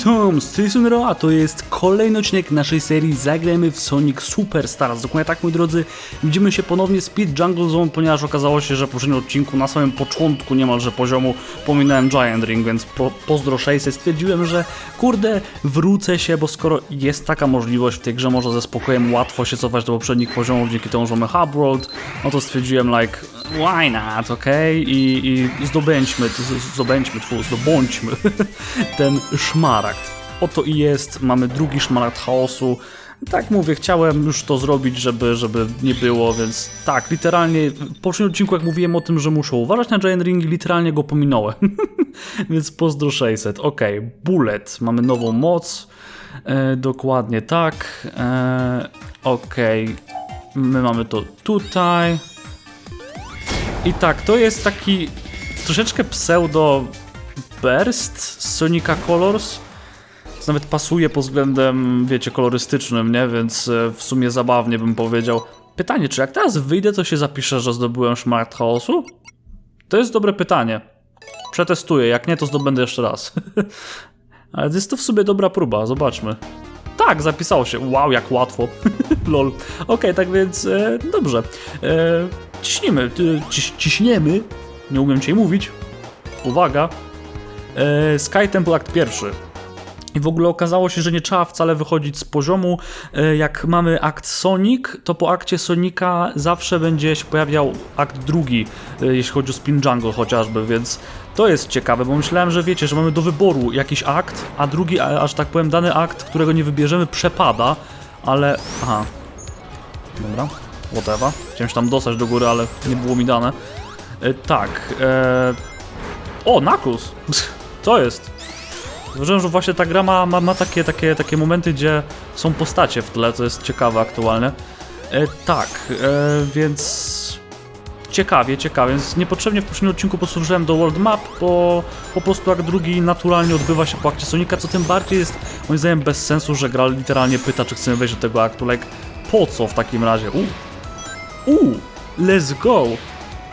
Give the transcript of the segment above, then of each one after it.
Witam, z tej strony Ro, a to jest kolejny odcinek naszej serii Zagrajmy w Sonic Superstars. Dokładnie tak, moi drodzy, widzimy się ponownie z Speed Jungle Zone, ponieważ okazało się, że w poprzednim odcinku na samym początku niemalże poziomu pominąłem Giant Ring, więc po, pozdro 600 stwierdziłem, że kurde, wrócę się, bo skoro jest taka możliwość w tej grze, może ze spokojem łatwo się cofać do poprzednich poziomów dzięki temu, że mamy Hub World, no to stwierdziłem like, why not, okej? I, I zdobędźmy, zdobędźmy, zdobądźmy ten szmaragd. Oto i jest, mamy drugi szmaragd chaosu. Tak mówię, chciałem już to zrobić, żeby, żeby nie było, więc tak, literalnie w poprzednim odcinku jak mówiłem o tym, że muszę uważać na Giant Ring, literalnie go pominąłem. więc pozdro 600. Ok, Bullet, mamy nową moc. E, dokładnie tak. E, ok, my mamy to tutaj. I tak, to jest taki troszeczkę pseudo burst z Sonica Colors. Nawet pasuje pod względem, wiecie, kolorystycznym, nie? Więc e, w sumie zabawnie bym powiedział. Pytanie, czy jak teraz wyjdę, to się zapiszę, że zdobyłem szmaragd chaosu? To jest dobre pytanie. Przetestuję, jak nie, to zdobędę jeszcze raz. Ale jest to w sobie dobra próba, zobaczmy. Tak, zapisało się. Wow, jak łatwo. Lol. Okej, tak więc e, dobrze. E, ciśniemy, e, ciś, ciśniemy. Nie umiem cię mówić. Uwaga. E, Sky Temple Act pierwszy. I w ogóle okazało się, że nie trzeba wcale wychodzić z poziomu. E, Jak mamy akt Sonic, to po akcie Sonika zawsze będzie się pojawiał akt drugi, e, jeśli chodzi o Spin Jungle chociażby, więc to jest ciekawe, bo myślałem, że wiecie, że mamy do wyboru jakiś akt, a drugi, aż tak powiem, dany akt, którego nie wybierzemy, przepada, ale... Aha. Dobra, whatever. Chciałem się tam dostać do góry, ale nie było mi dane. E, tak, e... O, Knuckles! Co jest? Zauważyłem, że właśnie ta gra ma, ma, ma takie, takie, takie momenty, gdzie są postacie w tle, co jest ciekawe aktualnie. E, tak, e, więc ciekawie, ciekawie, więc niepotrzebnie w poprzednim odcinku posłużyłem do World Map, bo po prostu jak drugi naturalnie odbywa się po akcie Sonika, co tym bardziej jest moim zdaniem bez sensu, że gra literalnie pyta, czy chcemy wejść do tego aktu, like, po co w takim razie? U, u, let's go,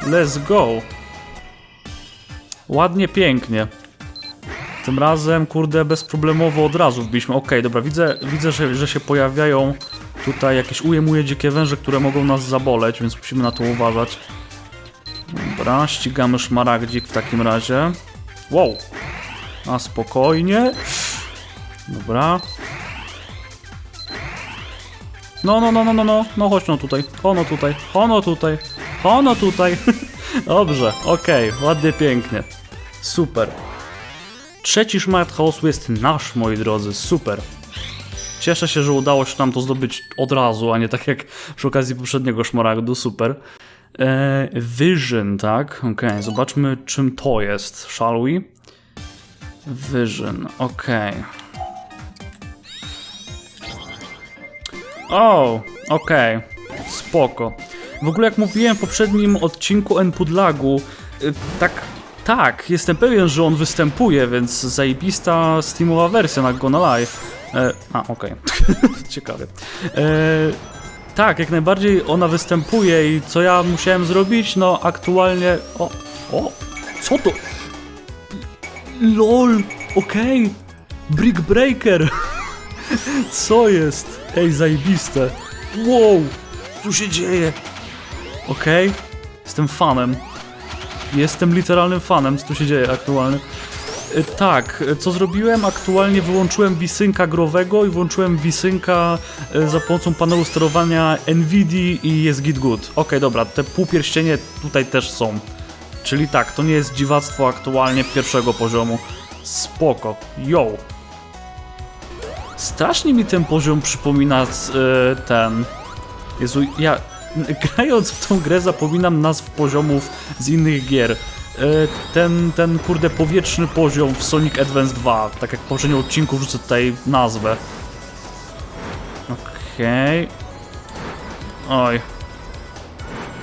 let's go. Ładnie, pięknie. Tym razem, kurde, bezproblemowo od razu wbiliśmy. Okej, dobra, widzę, widzę że, że się pojawiają tutaj jakieś ujemuje dzikie węże, które mogą nas zaboleć, więc musimy na to uważać. Dobra, ścigamy szmaragdzik w takim razie. Wow. A spokojnie. Dobra. No, no, no, no, no, no, no, chodź no tutaj, ono tutaj, ono tutaj, ono tutaj. Dobrze, okej, ładnie, pięknie. Super. Trzeci szmaragd chaosu jest nasz, moi drodzy, super. Cieszę się, że udało się nam to zdobyć od razu, a nie tak jak przy okazji poprzedniego szmaragdu, super. E, Vision, tak? Okej, zobaczmy czym to jest, shall we? Vision, okej. O, okej, spoko. W ogóle jak mówiłem w poprzednim odcinku Npudlagu, y, tak, tak, jestem pewien, że on występuje, więc zajebista Steamowa wersja na Gona Live. E, a, okej. Ciekawe. E, tak, jak najbardziej ona występuje i co ja musiałem zrobić? No, aktualnie... O, o, co to? LOL, okej. Brick Breaker. Co jest? Ej, zajebiste. Wow, tu się dzieje. Okej, jestem fanem. Jestem literalnym fanem, co tu się dzieje aktualnie. E, Tak, e, co zrobiłem? Aktualnie wyłączyłem wisynka growego i włączyłem wisynka e, za pomocą panelu sterowania NVIDIA i jest git good. Okej, dobra, te półpierścienie tutaj też są. Czyli tak, to nie jest dziwactwo aktualnie pierwszego poziomu. Spoko. Yo. Strasznie mi ten poziom przypomina ten... Jezu, ja grając w tą grę zapominam nazw poziomów z innych gier. E, Ten, ten kurde powietrzny poziom w Sonic Advance 2, tak jak w poprzednim odcinku wrzucę tutaj nazwę. Okej. Oj.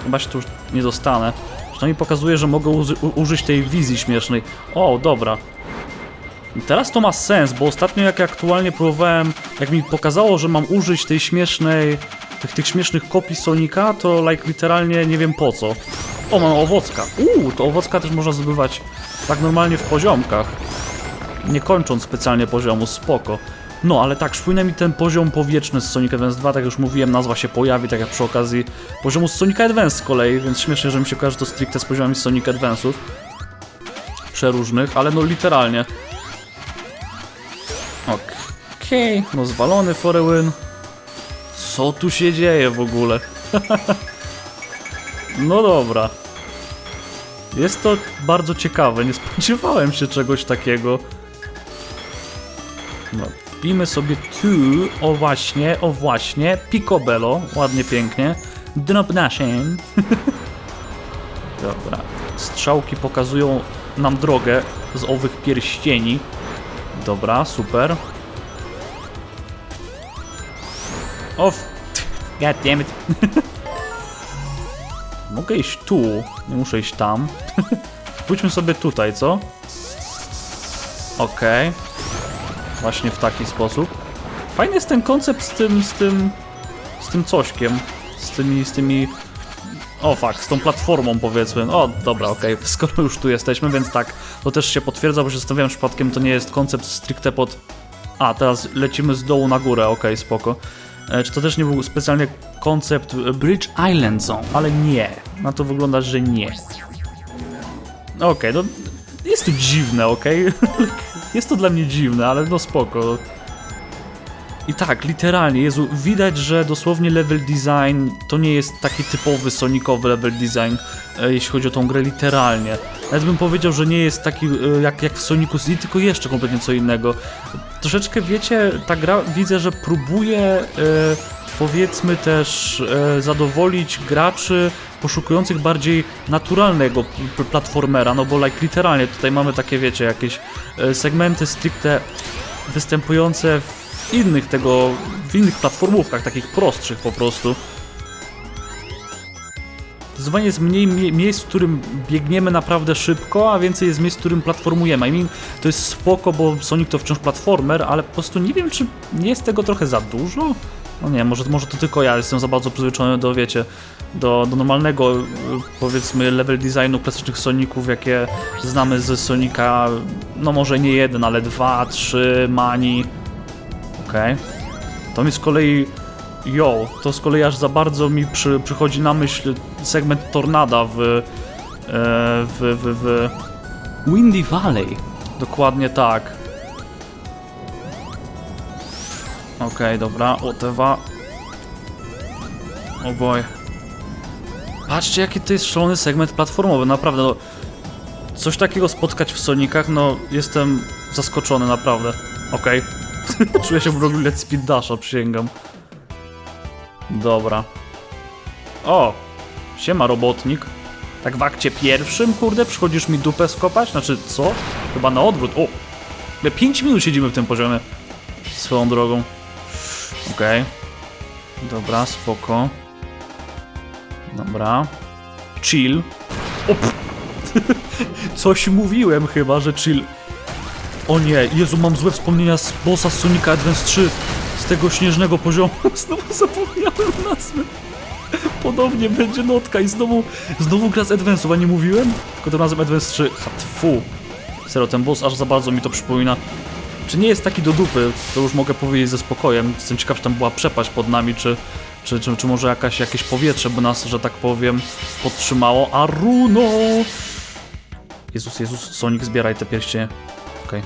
Chyba się tu już nie dostanę. Przynajmniej pokazuje, że mogę użyć tej wizji śmiesznej. O, dobra. Teraz to ma sens, bo ostatnio jak aktualnie próbowałem, jak mi pokazało, że mam użyć tej śmiesznej, tych, tych śmiesznych kopii Sonika, to like literalnie nie wiem po co. O, mam owocka. Uuu, to owocka też można zdobywać tak normalnie w poziomkach. nie kończąc specjalnie poziomu, spoko. No, ale tak, przypomina mi ten poziom powietrzny z Sonic Advance 2, tak jak już mówiłem, nazwa się pojawi, tak jak przy okazji poziomu z Sonic Advance z kolei, więc śmiesznie, że mi się kojarzy to stricte z poziomami Sonic Advance'ów. Przeróżnych, ale no literalnie. Okej, no zwalony for a win. Co tu się dzieje w ogóle? no dobra. Jest to bardzo ciekawe, nie spodziewałem się czegoś takiego. No, pijmy sobie tu, o właśnie, o właśnie, picobello, ładnie, pięknie. Drop nation. Dobra, strzałki pokazują nam drogę z owych pierścieni. Dobra, super. Off. God damn it. Mogę iść tu, nie muszę iść tam. Pójdźmy sobie tutaj, co? Okej. Właśnie w taki sposób. Fajny jest ten koncept z tym, z tym, z tym cośkiem. Z tymi, z tymi... O fuck, z tą platformą powiedzmy. O, dobra, okej, skoro już tu jesteśmy, więc tak, to też się potwierdza, bo się zastanawiałem przypadkiem, to nie jest koncept stricte pod... A, teraz lecimy z dołu na górę, okej, spoko. E, Czy to też nie był specjalnie koncept e, Bridge Island Zone? Ale nie. Na to wygląda, że nie. Okej, no jest to dziwne, okej? jest to dla mnie dziwne, ale no spoko. I tak, literalnie, Jezu, widać, że dosłownie level design to nie jest taki typowy sonicowy level design, e, jeśli chodzi o tą grę, literalnie. Nawet bym powiedział, że nie jest taki e, jak, jak w Sonicu tylko jeszcze kompletnie co innego. Troszeczkę, wiecie, ta gra widzę, że próbuje e, powiedzmy też e, zadowolić graczy poszukujących bardziej naturalnego platformera, no bo like literalnie tutaj mamy takie, wiecie, jakieś e, segmenty stricte występujące w innych tego, w innych platformówkach, takich prostszych po prostu. Zdecydowanie jest mniej mie- miejsc, w którym biegniemy naprawdę szybko, a więcej jest miejsc, w którym platformujemy. I mean, to jest spoko, bo Sonic to wciąż platformer, ale po prostu nie wiem, czy nie jest tego trochę za dużo? No nie, może, może to tylko ja jestem za bardzo przyzwyczajony do, wiecie, do, do normalnego, y, powiedzmy, level designu klasycznych Soniców, jakie znamy ze Sonika, no może nie jeden, ale dwa, trzy, Mani. Okej. To mi z kolei Jo, to z kolei aż za bardzo mi przy, przychodzi na myśl segment Tornada w, e, w, w, w Windy Valley. Dokładnie tak. Okej, dobra, Otewa. O boy. Patrzcie, jaki to jest szalony segment platformowy, naprawdę, no. Coś takiego spotkać w Sonicach, no, jestem zaskoczony, naprawdę. Okej. Czuję się w ogóle Speed Dasha, przysięgam. Dobra. O! Siema, robotnik. Tak w akcie pierwszym, kurde, przychodzisz mi dupę skopać? Znaczy, co? Chyba na odwrót. O! My 5 minut siedzimy w tym poziomie. Swoją drogą. Okej. Dobra, spoko. Dobra. Chill. O! Coś mówiłem chyba, że chill. O nie, Jezu, mam złe wspomnienia z bossa z Sonica Advance 3. Z tego śnieżnego poziomu. Znowu zapomniałem nazwy. Ponownie będzie notka i znowu, znowu gra z Advance'ów, a nie mówiłem? Tylko tym razem Advance 3. Ha, tfu. Serio, ten boss aż za bardzo mi to przypomina. Czy nie jest taki do dupy, to już mogę powiedzieć ze spokojem. Jestem ciekaw, czy tam była przepaść pod nami, czy, czy, czy, czy może jakaś, jakieś powietrze by nas, że tak powiem, podtrzymało. Aruno! Jezus, Jezus, Sonic, zbieraj te pierścienie. Okej.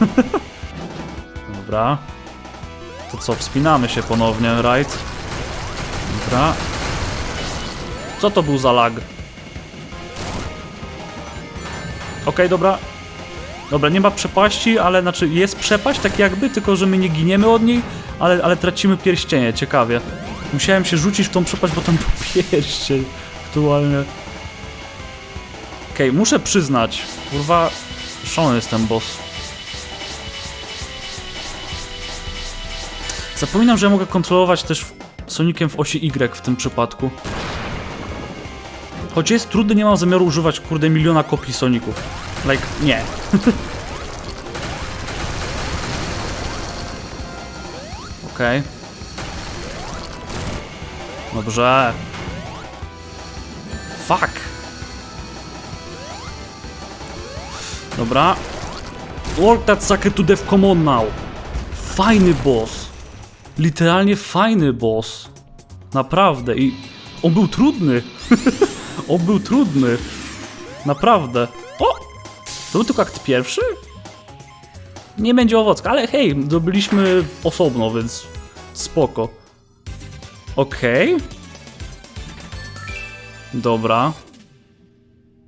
Dobra. To co, wspinamy się ponownie, right? Dobra. Co to był za lag? Okej, dobra. Dobra, nie ma przepaści, ale znaczy jest przepaść tak jakby, tylko że my nie giniemy od niej, ale, ale tracimy pierścienie, ciekawie. Musiałem się rzucić w tą przepaść, bo tam był pierścień aktualnie. Okej, muszę przyznać, kurwa, szalony jest ten boss. Zapominam, że ja mogę kontrolować też Soniciem w osi Y w tym przypadku. Choć jest trudny, nie mam zamiaru używać, kurde, miliona kopii Soników. Like, nie. Okej. Dobrze. Fuck. Dobra. Work that sucker to death, come on now. Fajny boss. Literalnie fajny boss. Naprawdę. I on był trudny. on był trudny. Naprawdę. O! To był tylko akt pierwszy? Nie będzie owocka, ale hej, zdobyliśmy osobno, więc spoko. Okej. Dobra.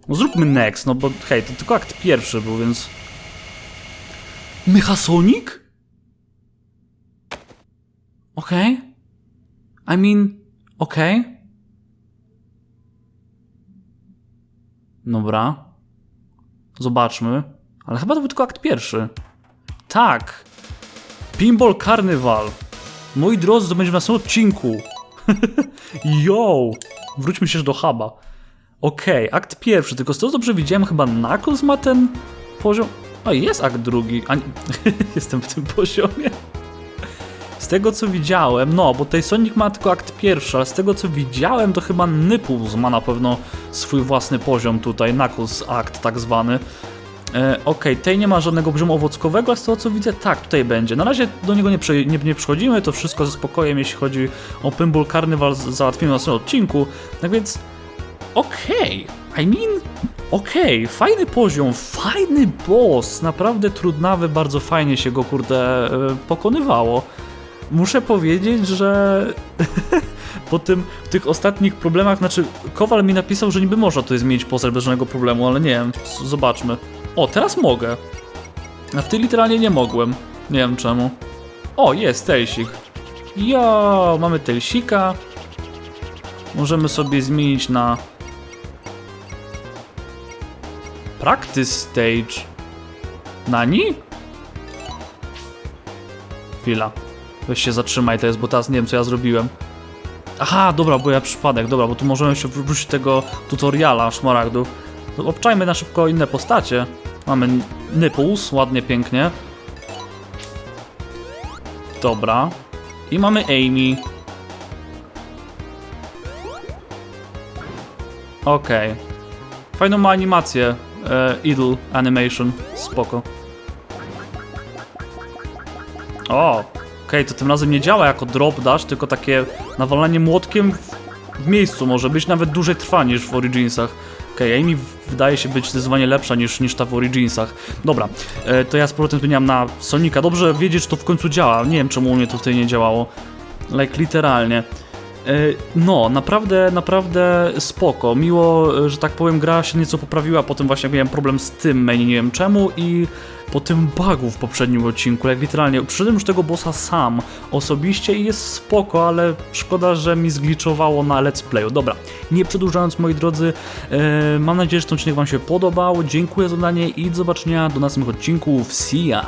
No zróbmy next, no bo hej, to tylko akt pierwszy był, więc... Mechasonic? Okej. I mean, okej. Dobra. Zobaczmy. Ale chyba to był tylko akt pierwszy. Tak. Pinball Carnival. Moi drodzy, to będzie w następnym odcinku. Yo! Wróćmy się do huba. Okej, akt pierwszy, tylko z tego dobrze widziałem, chyba Knuckles ma ten poziom. O, jest akt drugi. A nie, jestem w tym poziomie. Z tego co widziałem, no, bo tutaj Sonic ma tylko akt pierwszy, ale z tego co widziałem, to chyba Nipples ma na pewno swój własny poziom tutaj, Knuckles akt tak zwany. E, Okej, tutaj nie ma żadnego poziomu owockowego, a z tego co widzę, tak, tutaj będzie. Na razie do niego nie, prze, nie, nie przychodzimy, to wszystko ze spokojem, jeśli chodzi o Pinball Carnival, z- załatwimy na następnym odcinku. Tak więc, okej, I mean, okej, fajny poziom, fajny boss, naprawdę trudnawy, bardzo fajnie się go, kurde, e, pokonywało. Muszę powiedzieć, że po tym, tych ostatnich problemach, znaczy Kowal mi napisał, że niby można tutaj zmienić postać bez żadnego problemu, ale nie wiem, zobaczmy. O, teraz mogę. A w tej literalnie nie mogłem. Nie wiem czemu. O, jest Telsik. Jo, mamy Telsika. Możemy sobie zmienić na Practice Stage. Nani? Chwila. Weź się zatrzymaj teraz, bo teraz nie wiem co ja zrobiłem. Aha, dobra, bo ja przypadek, dobra, bo tu możemy się wrócić tego tutoriala szmaragdów. To Obczajmy na szybko inne postacie. Mamy Nipples, ładnie, pięknie. Dobra. I mamy Amy. Okej. Fajną ma animację. E, idle animation. Spoko. O, okej, to tym razem nie działa jako drop dash, tylko takie nawalanie młotkiem w, miejscu może być, nawet dłużej trwa niż w Originsach. Okej, Amy w- wydaje się być zdecydowanie lepsza niż, niż ta w Originsach. Dobra, e, to ja z powrotem zmieniam na Sonika. Dobrze wiedzieć, że to w końcu działa. Nie wiem, czemu u mnie to tutaj nie działało. Like, literalnie. E, No, naprawdę, naprawdę spoko. Miło, e, że tak powiem, gra się nieco poprawiła. Potem właśnie miałem problem z tym main, nie wiem czemu i po tym bugu w poprzednim odcinku, jak literalnie przyszedłem już tego bossa sam osobiście i jest spoko, ale szkoda, że mi zgliczowało na let's playu. Dobra, nie przedłużając moi drodzy, e, mam nadzieję, że ten odcinek wam się podobał. Dziękuję za oglądanie i do zobaczenia do następnych odcinków. See ya!